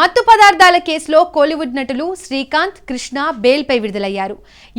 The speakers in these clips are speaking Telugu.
మత్తు పదార్థాల కేసులో కోలీవుడ్ నటులు శ్రీకాంత్ కృష్ణ బెయిల్పై విడుదలయ్యారు.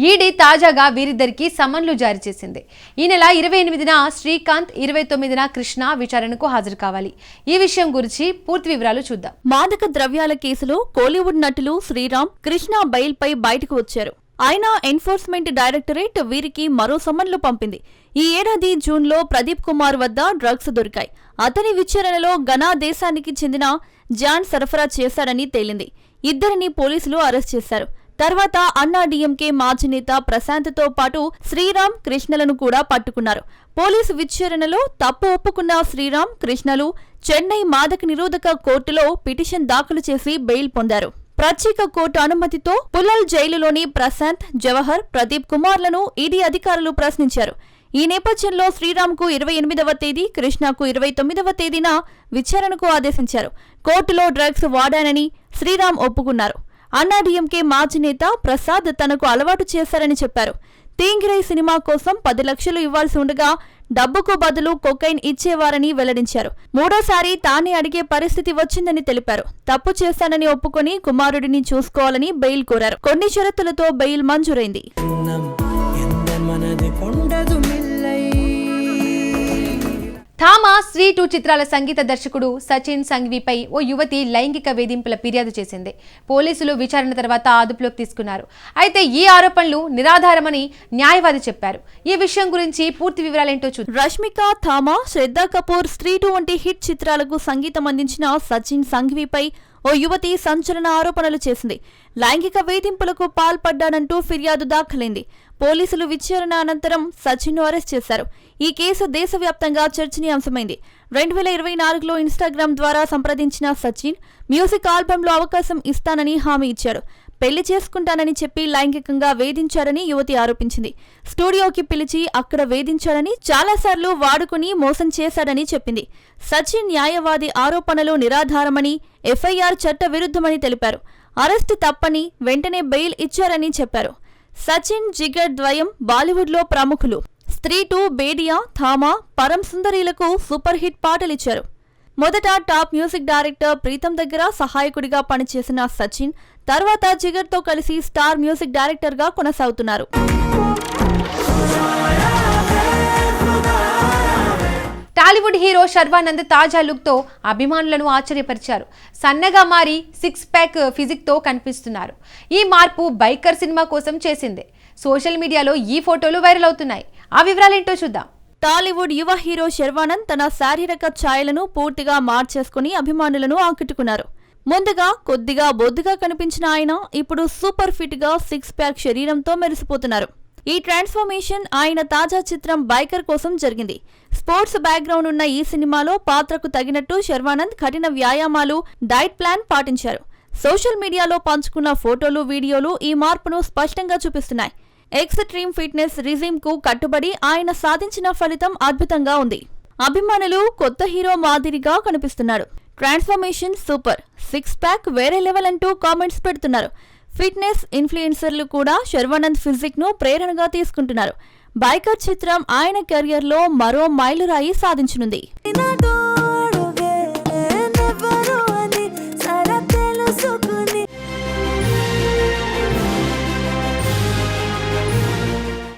ఈడీ తాజాగా వీరిద్దరికి సమన్లు జారీ చేసింది. ఈ నెల ఇరవై ఎనిమిదిన శ్రీకాంత్ ఇరవై తొమ్మిదిన కృష్ణ విచారణకు హాజరు కావాలి. ఈ విషయం గురించి పూర్తి వివరాలు చూద్దాం. మాదక ద్రవ్యాల కేసులో కోలీవుడ్ నటులు శ్రీరామ్ కృష్ణ బెయిల్పై బయటకు వచ్చారు. అయినా ఎన్ఫోర్స్మెంట్ డైరెక్టరేట్ వీరికి మరో సమన్లు పంపింది. ఈ ఏడాది జూన్లో ప్రదీప్ కుమార్ వద్ద డ్రగ్స్ దొరికాయి. అతని విచారణలో ఘనా దేశానికి చెందిన జాన్ సరఫరా చేశాడని తేలింది. ఇద్దరిని పోలీసులు అరెస్ట్ చేశారు. తర్వాత అన్నా డీఎంకే మాజీ నేత ప్రశాంత్తో పాటు శ్రీరామ్ కృష్ణలను కూడా పట్టుకున్నారు. పోలీసు విచారణలో తప్పు ఒప్పుకున్న శ్రీరామ్ కృష్ణలు చెన్నై మాదక నిరోధక కోర్టులో పిటిషన్ దాఖలు చేసి బెయిల్ పొందారు. ప్రత్యేక కోర్టు అనుమతితో పుల్లల్ జైలులోని ప్రశాంత్ జవహర్ ప్రదీప్ కుమార్లను ఈడీ అధికారులు ప్రశ్నించారు. ఈ నేపథ్యంలో శ్రీరామ్కు ఇరవై ఎనిమిదవ తేదీ కృష్ణకు ఇరవై తొమ్మిదవ తేదీన విచారణకు ఆదేశించారు. కోర్టులో డ్రగ్స్ వాడానని శ్రీరామ్ ఒప్పుకున్నారు. అన్నాడీఎంకే మాజీ నేత ప్రసాద్ తనకు అలవాటు చేశారని చెప్పారు. తీంగిరై సినిమా కోసం పది లక్షలు ఇవ్వాల్సి ఉండగా డబ్బుకు బదులు కొకైన్ ఇచ్చేవారని వెల్లడించారు. మూడోసారి తానే అడిగే పరిస్థితి వచ్చిందని తెలిపారు. తప్పు చేశానని ఒప్పుకొని కుమారుడిని చూసుకోవాలని బెయిల్ కోరారు. కొన్ని షరతులతో బెయిల్ మంజూరైంది. థామా శ్రీ టూ చిత్రాల సంగీత దర్శకుడు సచిన్ సంఘ్విపై ఓ యువతి లైంగిక వేధింపుల ఫిర్యాదు చేసింది. పోలీసులు విచారణ తర్వాత అదుపులోకి తీసుకున్నారు. అయితే ఈ ఆరోపణలు నిరాధారమని న్యాయవాది చెప్పారు. ఈ విషయం గురించి పూర్తి వివరాలేంటో చూద్దాం. రష్మిక థామా శ్రద్ధా కపూర్ స్త్రీ టూ వంటి హిట్ చిత్రాలకు సంగీతం అందించిన సచిన్ సంఘ్విపై ఓ యువతి సంచలన ఆరోపణలు చేసింది. లైంగిక వేధింపులకు పాల్పడ్డానంటూ ఫిర్యాదు దాఖలైంది. పోలీసులు విచారణ అనంతరం సచిన్ను అరెస్ట్ చేశారు. ఈ కేసు దేశవ్యాప్తంగా చర్చనీయాంశమైంది. రెండు వేల ఇరవై నాలుగులో ఇన్స్టాగ్రామ్ ద్వారా సంప్రదించిన సచిన్ మ్యూజిక్ ఆల్బంలో అవకాశం ఇస్తానని హామీ ఇచ్చారు. పెళ్ళి చేసుకుంటానని చెప్పి లైంగికంగా వేధించారని యువతి ఆరోపించింది. స్టూడియోకి పిలిచి అక్కడ వేధించాడని చాలాసార్లు వాడుకుని మోసం చేశాడని చెప్పింది. సచిన్ న్యాయవాది ఆరోపణలు నిరాధారమని ఎఫ్ఐఆర్ చట్ట విరుద్ధమని తెలిపారు. అరెస్టు తప్పని వెంటనే బెయిల్ ఇచ్చారని చెప్పారు. సచిన్ జిగర్ ద్వయం బాలీవుడ్లో ప్రముఖులు. స్త్రీ టూ బేడియా థామా పరం సుందరీలకు సూపర్ హిట్ పాటలిచ్చారు. మొదట టాప్ మ్యూజిక్ డైరెక్టర్ ప్రీతం దగ్గర సహాయకుడిగా పనిచేసిన సచిన్ తర్వాత జిగర్తో కలిసి స్టార్ మ్యూజిక్ డైరెక్టర్గా కొనసాగుతున్నారు. టాలీవుడ్ హీరో శర్వానంద్ తాజా లుక్తో అభిమానులను ఆశ్చర్యపరిచారు. సన్నగా మారి సిక్స్ ప్యాక్ ఫిజిక్తో కనిపిస్తున్నారు. ఈ మార్పు బైకర్ సినిమా కోసం చేసింది. సోషల్ మీడియాలో ఈ ఫోటోలు వైరల్ అవుతున్నాయి. ఆ వివరాలేంటో చూద్దాం. టాలీవుడ్ యువ హీరో శర్వానంద్ తన శారీరక ఛాయలను పూర్తిగా మార్చేసుకుని అభిమానులను ఆకట్టుకున్నారు. ముందుగా కొద్దిగా బొద్దుగా కనిపించిన ఆయన ఇప్పుడు సూపర్ ఫిట్గా సిక్స్ ప్యాక్ శరీరంతో మెరిసిపోతున్నారు. ఈ ట్రాన్స్ఫర్మేషన్ ఆయన తాజా చిత్రం బైకర్ కోసం జరిగింది. స్పోర్ట్స్ బ్యాక్గ్రౌండ్ ఉన్న ఈ సినిమాలో పాత్రకు తగినట్టు శర్వానంద్ కఠిన వ్యాయామాలు డైట్ ప్లాన్ పాటించారు. సోషల్ మీడియాలో పంచుకున్న ఫోటోలు వీడియోలు ఈ మార్పును స్పష్టంగా చూపిస్తున్నాయి. ఎక్స్ట్రీమ్ ఫిట్నెస్ రిజీమ్కు కట్టుబడి ఆయన సాధించిన ఫలితం అద్భుతంగా ఉంది. అభిమానులు కొత్త హీరో మాదిరిగా కనిపిస్తున్నాడు ట్రాన్స్ఫర్మేషన్ సూపర్. సిక్స్ ప్యాక్ వేరే లెవెల్ అంటూ కామెంట్స్ పెడుతున్నారు. ఫిట్నెస్ ఇన్ఫ్లుయెన్సర్లు కూడా శర్వానంద్ ఫిజిక్ను ప్రేరణగా తీసుకుంటున్నారు. బైకర్ చిత్రం ఆయన కెరియర్లో మరో మైలురాయి సాధించనుంది.